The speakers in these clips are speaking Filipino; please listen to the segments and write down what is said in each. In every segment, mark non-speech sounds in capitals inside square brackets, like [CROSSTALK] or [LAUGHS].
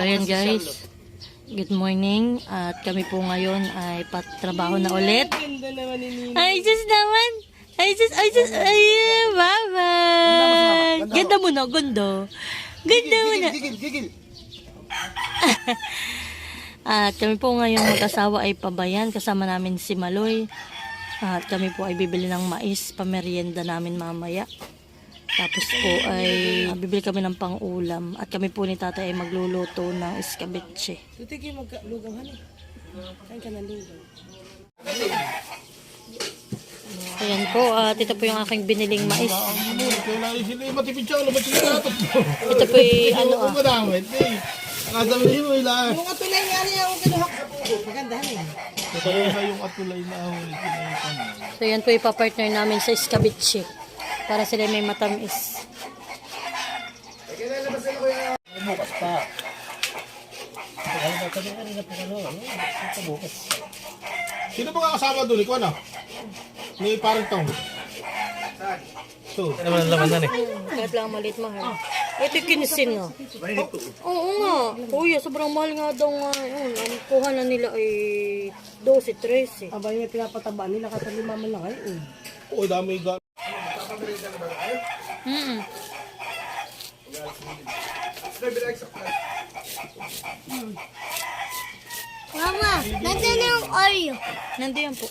So yan guys, good morning at kami po ngayon ay patrabaho na ulit. Ay, just naman! Ay, just, ay, just, ay, baba! Ganda mo na, ganda. Ganda mo na. Gigil, gigil. [LAUGHS] At kami po ngayong mag-asawa ay pabayan. Kasama namin si Maloy. At kami po ay bibili ng mais, pamerienda namin mamaya. Tapos po ay bibili kami ng pang-ulam. At kami po ni tatay ay magluluto ng escabeche. Tutik yung maglugaw hani. Kain ka ng lugaw. Ayan po, at ito po yung aking biniling mais. Siya, natot mo. Ito po yung ano ah. madamit eh. Nakasama niyo mo ila. Yung katulay nga niya ang kinuhak. Maganda hani. Kaya sa yung atulay na ako. So yan po ipapartner namin sa escabeche. Para sila may matamis. Bukas pa. Sino ba nga kasama doon? Ikaw na? Ni parang tong. So, naman ang laman nan eh. Kahit lang maliit mahal. Ito yung kinisin no. Oo nga. Kuya, sobrang mahal nga daw nga. Yun, ang kuha na nila ay 12, 13. Aba yung pinapataba nila katali mama lang ay. eh. oh, dami ga. Mm Mama, nandiyan yung Oreo. Nandiyan po.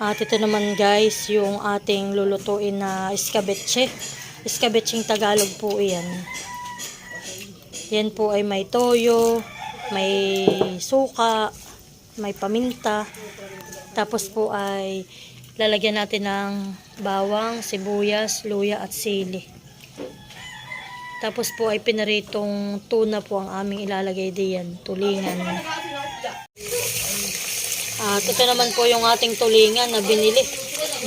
At ito naman guys, yung ating lulutuin na escabeche. Escabecheng Tagalog po yan. Yan po ay may toyo, may suka, may paminta. Tapos po ay lalagyan natin ng bawang, sibuyas, luya at sili. Tapos po ay pinaritong tuna po ang aming ilalagay diyan, tulingan. At ito naman po yung ating tulingan na binili.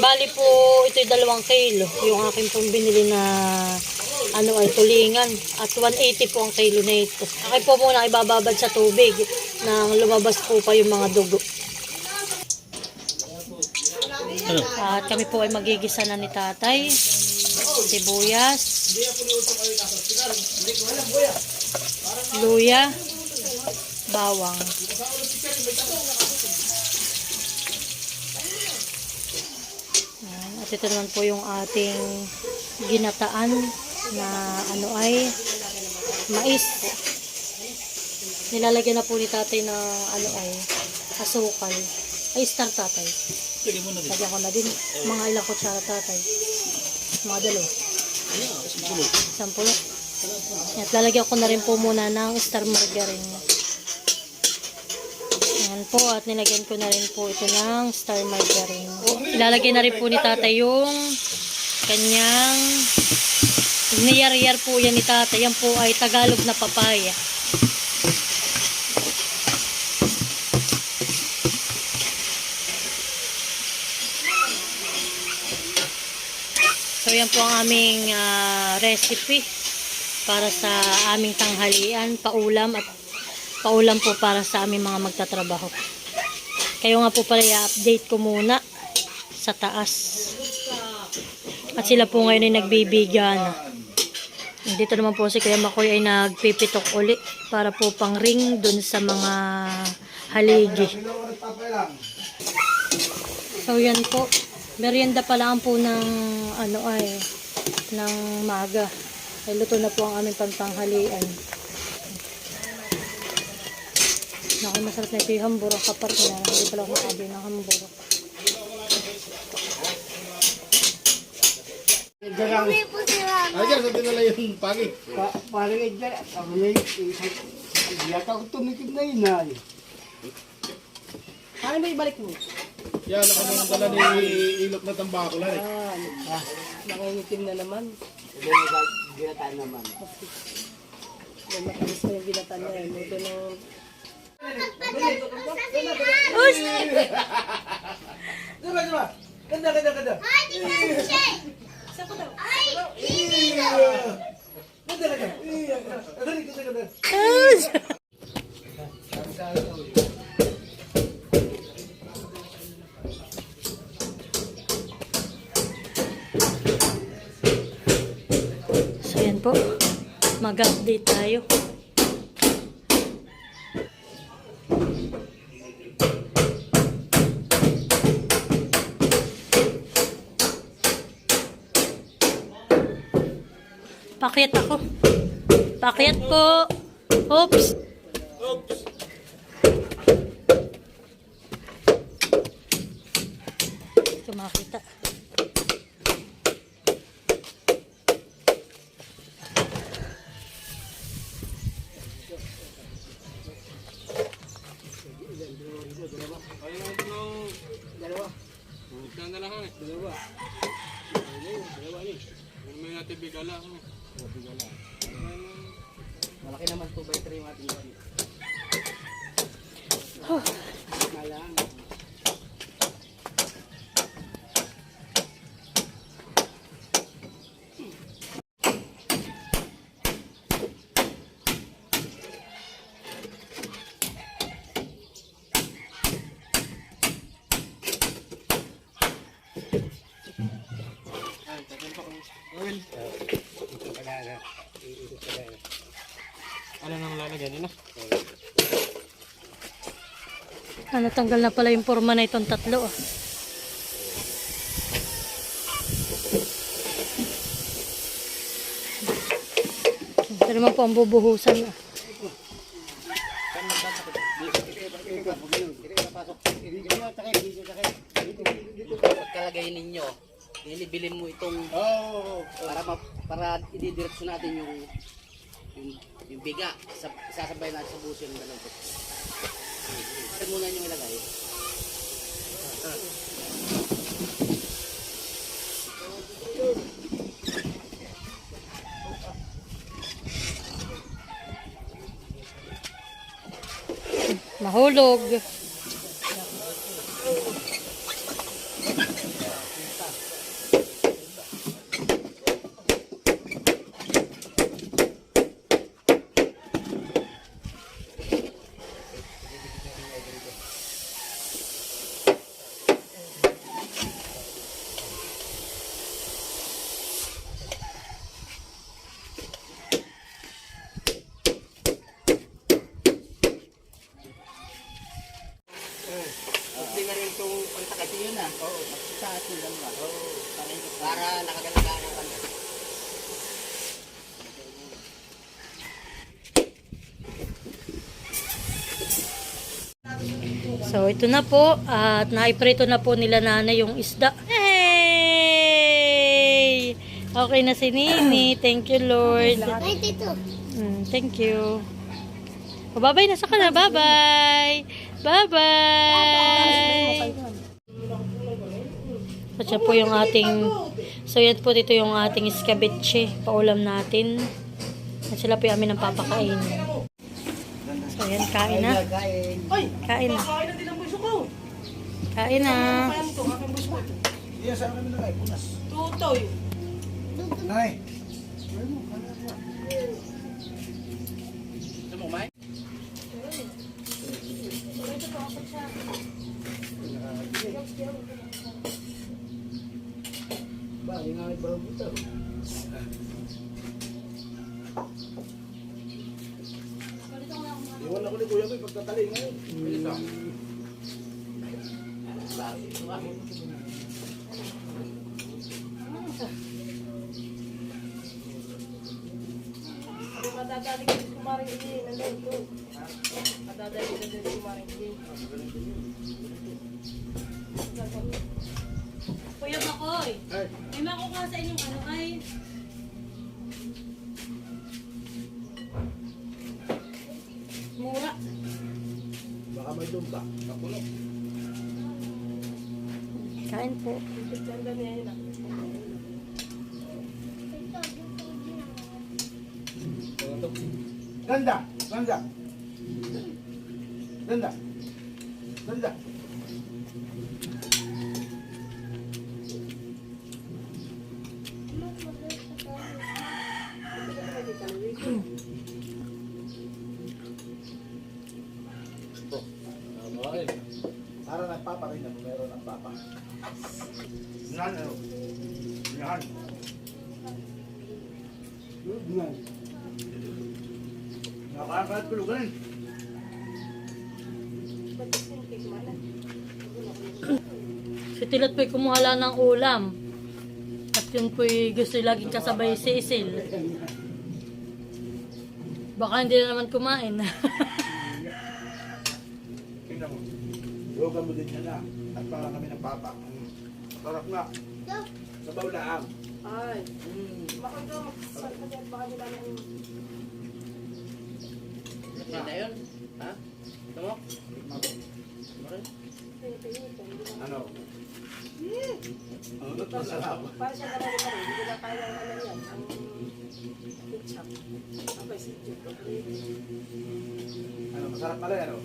Bali po ito'y dalawang kilo. Yung aking pong binili na ano ay tulingan. At 180 po ang kilo na ito. Akin po muna ibababad sa tubig nang lumabas po pa yung mga dugo. At kami po ay magigisa na ni tatay. Sibuyas. Luya. Bawang. At ito naman po yung ating ginataan na ano ay mais. Nilalagyan na po ni tatay ng ano ay asukal. Ay, star tatay. Lagyan ko na din. Mga ilang kutsara tatay. Mga dalawa. Isang pulo. At lalagyan ko na rin po muna ng star margarine. Ayan po. At nilagyan ko na rin po ito ng star margarine. Ilalagay na rin po ni tatay yung kanyang niyar-yar po yan ni tatay. Yan po ay Tagalog na papaya. Yan po ang aming ah, recipe para sa aming tanghalian, paulam at paulam po para sa aming mga magtatrabaho. Kayo nga po pala i-update ko muna sa taas. At sila po ngayon ay nagbibigyan. Dito naman po si Kuya Makoy ay nagpipitok uli para po pang ring dun sa mga haligi. So yan po. Merienda pa lang po ng ano ay ng maga. Ay luto na po ang aming pantanghalian. Naku, masarap na ito yung hamburok kapag na. Hindi pala ako makabi ng hamburok. Mama. Ay, dyan, sa dinala yung pagi. Pa parang edyan. Ako na yung yata ako tumikip na yun ay. Paano ba ibalik mo? Yan, ako nang dala ni ilok na tambako lang eh. Ah, ah. Nakangitim na naman. Ginatan naman. Yan, matamis na yung ginatan niya. eh. Luto ng... Diba, diba? Ganda, ganda, ganda. Ay, di ba siya? Ay, iya. Ganda, ganda. Ganda, ganda, ganda. Po. Mag-update tayo. Pakyat ako. Pakyat po. Oops! Ito makita. Dalawa. Huwag na lang eh. Dalawa. Dalawa ni. Huwag may natin bigala. Malaki naman 2 by 3 yung ating gawa. Malang. Ano nang lalagyan nila? Ano, tanggal na pala yung forma na itong tatlo. ah. Ito naman po ang bubuhusan. ah. Pagkalagay ninyo, nilibilin mo itong Oo. para ma, para ididiretso natin yung yung, yung biga sa, sasabay natin sa buso yung dalawa. Ito muna yung ilagay. Mahulog. Hindi na rin itong pagtakay yun na. Oo. Sa atin lang ba? Oo. Para nakagalaga ang kanya. So, ito na po. At naiprito na po nila nanay yung isda. Hey! Okay na si Nini. [CLEARS THROAT] Thank you, Lord. Mm, thank you. O, bye-bye na sa kana. Bye-bye. Bye-bye. So, siya po yung ating... So, yan po dito yung ating escabeche. Paulam natin. At sila po yung amin ang papakain. So, yan. Kain na. Kain. Kain na. Kain na din ang buso ko. Kain na. Kain to, aking buso ko. Iya, saan kami nalagay? Punas. Tutoy. Nay. Ba, yung nga. Iwan ako pagtatali ngayon. Bilis ah. Madadali ka din kumaring hindi. Nandun ko. Madadali ka din kumaring hindi. Kuya Makoy, Ay, may makukuha sa inyong ano ay... Kain po. Ganda niya yun ah. Ganda! Ganda! Ganda! Ganda! Para nagpapakita mo meron ang papa. Yan, ano? Yan. Nakakaat ko lugan. Si Tilat po'y kumuhala ng ulam. At yun po'y gusto laging kasabay si Isil. Baka hindi na naman kumain. [LAUGHS] mo din yan na. At para kami ng papa. Mm. Sarap nga. Sabaw laang. Ay. Baka ito, magsasalita dyan, baka nila na yung... Yan na yun. Ha? Ito mo? Ano? Ano ito sarap? Para siya naman rin hindi ko na kaya ng ano yan, ang ketchup. Si Jake. Ano, masarap pala yan, ano?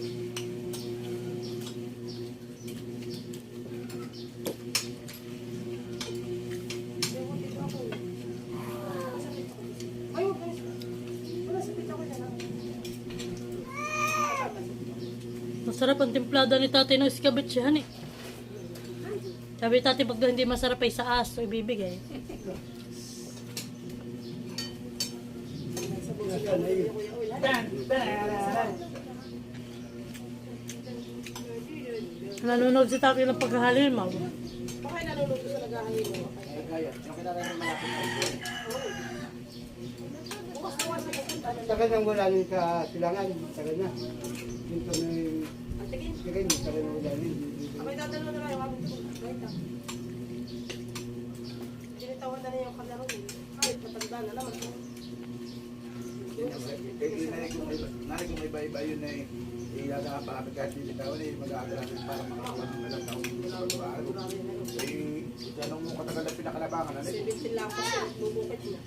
Ay, wag kayo. Wala sa pita ko dyan. Masarap ang timplada ni tatay ng iskabit siya, eh. Sabi ni tatay, pag hindi masarap ay sa aso, ibibigay. Nanonood si tatay ng paghahalin, ma'am. Baka nanonood sa naghahayin mo. Ay, kaya. Yung kilala ng malapit. Bukas na sa kapunta na Sa kanyang wala nang kasilangan, sa kanya. Yung kami, Ang tingin. sa kanya, sa kanyang wala nang. Abay, tatanong na tulog. Right ah. Tinitawan na niya yung kalaro niya. Ay, matanda na naman. Narinig ko may baybay yun na eh. Ilaga pa kami kahit hindi taon eh. Mag-aagal natin para makakawa ng ilang taon sa pagbabago. Eh, tanong mo katagal na pinakalabangan, ano eh. 17 lang kasi bubukit niya.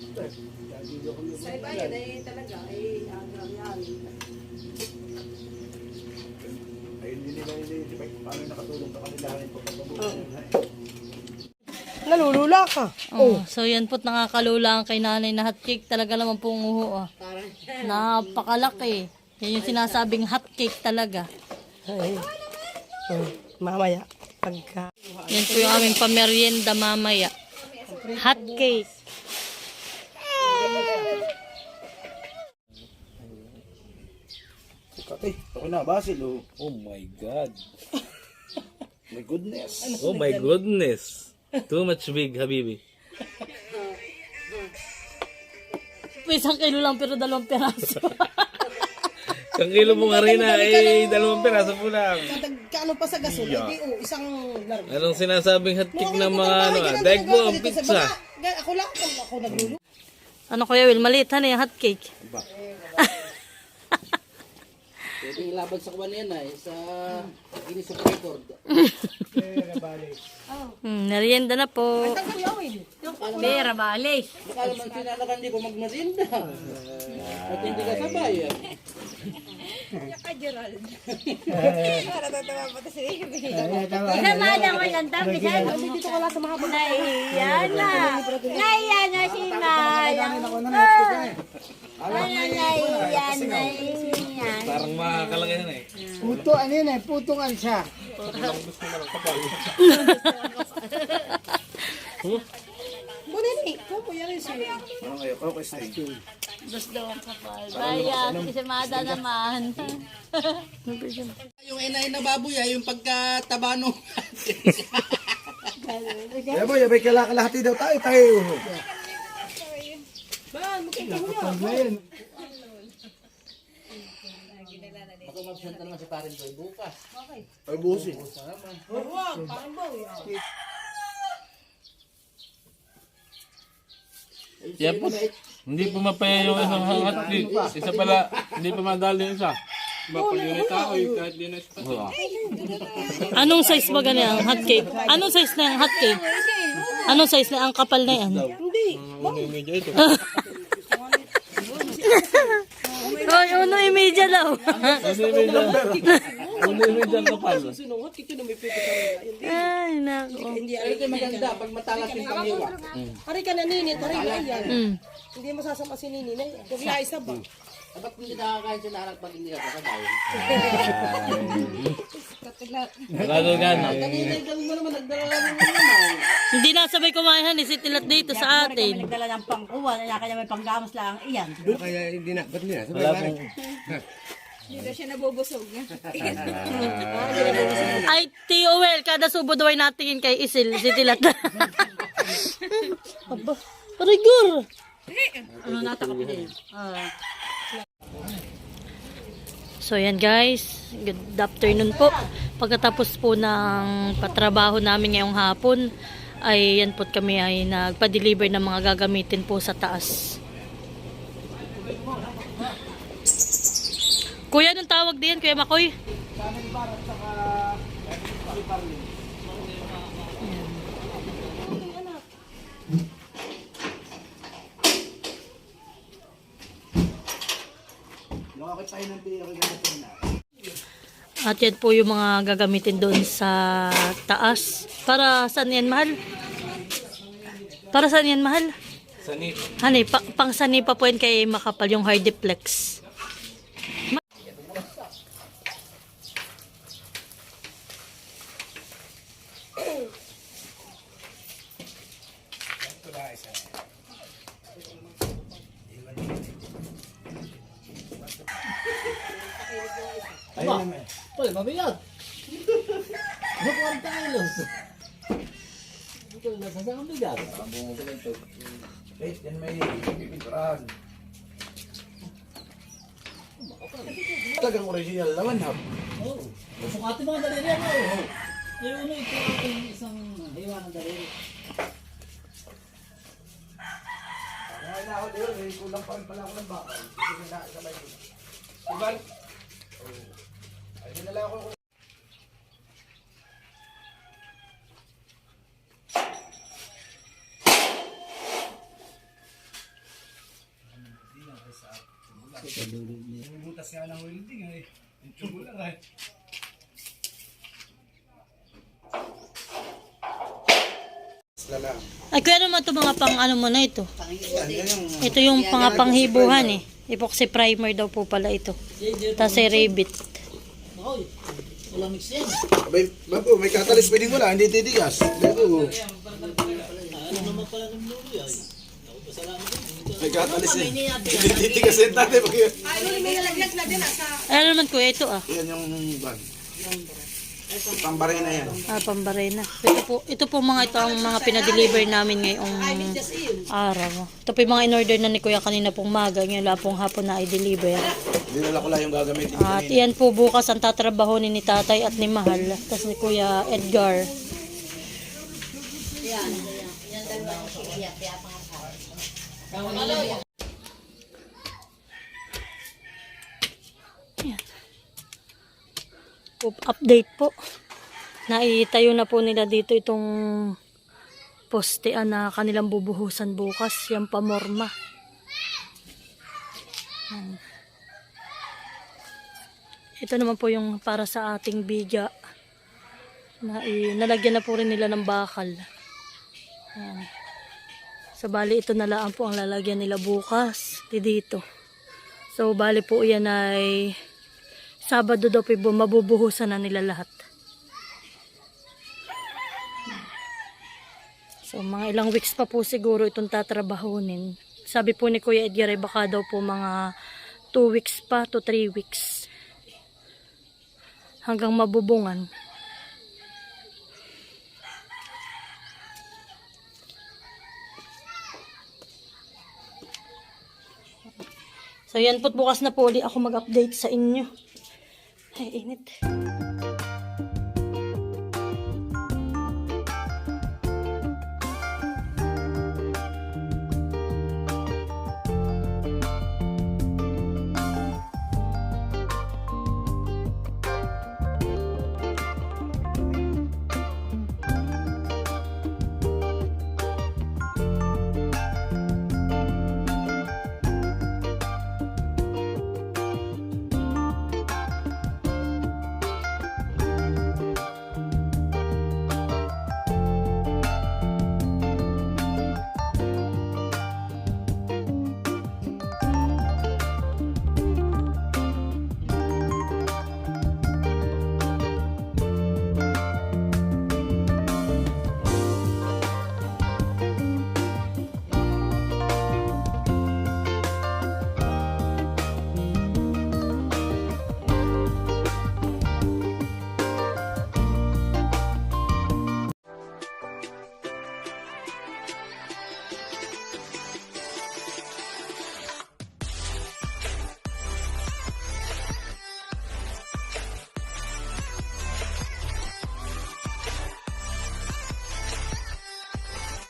Sa iba yan ay talaga ay agram yan. Ay, hindi nila nililipay kung paano nakatulong sa kanila yung pagpapabuti. Nalulula ka. Oh. So yan po't nakakalula ang kay nanay na hotcake. Talaga naman pong uho ah. Napakalaki. Yan yung sinasabing hotcake talaga. Ay. Oh, mamaya. Pagka. Yan po yung aming pamerienda mamaya. Hotcake. Kati, ako na, Basil, oh. Oh my God. My goodness. Oh my goodness. Too much big, Habibi. Isang kilo lang pero dalawang peraso. [LAUGHS] Isang kilo mong harina, eh, dalawang peraso po lang. Kano pa sa gasol? Hindi oh, isang laro. Anong sinasabing hotcake ng mga ano, ah? Daig po ang pizza. Ako lang, ako, ako naglulu. ano kuya Will, maliit na yung hotcake. Pwede ilabag sa kuwan yan ay sa Record. Hmm, merienda na po. Pera, bale. Baka naman sinalakan di ko magmarinda. At hindi ka sabay. Ah. Sama mo lang tapos ano? Dito ko lang sa mga Naiyan na. Naiyan na si Malang. Ano naiyan, naiyan. Parang makakalakihan eh. Puto, ano yun eh, putungan siya. Kunin eh. Kupo yan rin siya. Ano kayo, Steak. Dos daw ang kapal. Bayan, kisimada naman. [LAUGHS] Yung inay na baboy ay yung pagkatabano. [LAUGHS] Kaya mo, yabay kalakalahati daw tayo, tayo. Ba, makita mo yan. Ngayon, Baka mabsenta naman si Parin Boy bukas. Ay, busin. Huwag, parang bawi. Yan po. Hindi po mapaya yung isang hotcake. Isa pala, hindi pa madali yung isa. Anong size ba ganyan ang hotcake? Anong size na ang hotcake? Anong size na ang kapal na yan? Hoy, uno imedya daw. Ano yung yung medyo ang kapal? Sinuot, ito na may pipit ka Ay, nako. Hindi, ano ito maganda pag matalas yung panghiwa. Ari ka na ninit, ari na yan. Mm. Hindi masasama si Nini na yan. Huwag na ba? Dapat hindi nakakain si nanak pag hindi ka kasabay. Wala daw gana. Kanina, gawin mo naman, nagdala lang. Hindi na sabay kumain ni si Tilat dito sa atin. nagdala ng pangkuwan, kaya kaya may panggamos lang iyan. Kaya hindi na, ba't hindi na? Pong... Hindi na siya nabubusog. [LAUGHS] Ay, Tio Well, kada subo daw ay natingin kay Isil, si Tilat. [LAUGHS] Aba, parigur. Ano nata kami din? Ah. So yan guys, good afternoon po. Pagkatapos po ng patrabaho namin ngayong hapon, ay yan po kami ay nagpa-deliver ng mga gagamitin po sa taas. Kuya, anong tawag din? Kuya Makoy? Nakakit tayo ng ganito na. At yan po yung mga gagamitin doon sa taas. Para saan yan, mahal? Para saan yan, mahal? Sanip. Hani, pa, pang sani pa po yan kay makapal yung hardiplex. Pwede, Wait, yan may pipinturahan. Talagang original naman ha. Oo. Sukatin mo ang daliri ano. Oo. Yung ano, ito yung isang hiwa ng daliri. Na ako doon, eh, kulang pa rin pala ako ng bakal. Hindi na sabay ko. Diba? Ay, dinala ako Butas nga ng welding eh. Yung tubo lang eh. Lala. Ay, kuya naman ito mga pang ano mo na ito. Ito yung mga panghibuhan eh. Epoxy primer daw po pala ito. Tapos ay rabbit. Makoy, walang mix yan. Abay, bago, may katalis pwedeng wala, hindi titigas. Bago. Ano naman pala ng lulo yan? Ako, pasalamat din. May katalis eh. Hindi titigas yung tatay. Pag yun. Ano, may nalaglag na din ah, sa Ano naman kuya ito ah. Yan yung ban. Pambari na yan. Ah, pambarena. Ito po, ito po mga ito ang mga pinadeliver namin ngayong araw. Ito po yung mga in-order na ni Kuya kanina pong maga. Ngayon lang pong hapon na i-deliver. Dinala ko lang yung gagamitin. At iyan po bukas ang tatrabaho ni, ni tatay at ni Mahal. Tapos ni Kuya Edgar. Yan. Up- Update po. Naitayo na po nila dito itong postean na kanilang bubuhusan bukas. Yung pamorma. Yan. Ito naman po yung para sa ating biga. Na, nalagyan na po rin nila ng bakal. Ayan. So, bali ito na lang po ang lalagyan nila bukas. Di dito. So, bali po yan ay Sabado daw po bu- mabubuhusan na nila lahat. So, mga ilang weeks pa po siguro itong tatrabahonin. Sabi po ni Kuya Edgar ay baka daw po mga 2 weeks pa to 3 weeks. Hanggang mabubungan. So yan po't bukas na po ulit ako mag-update sa inyo. Ay, init.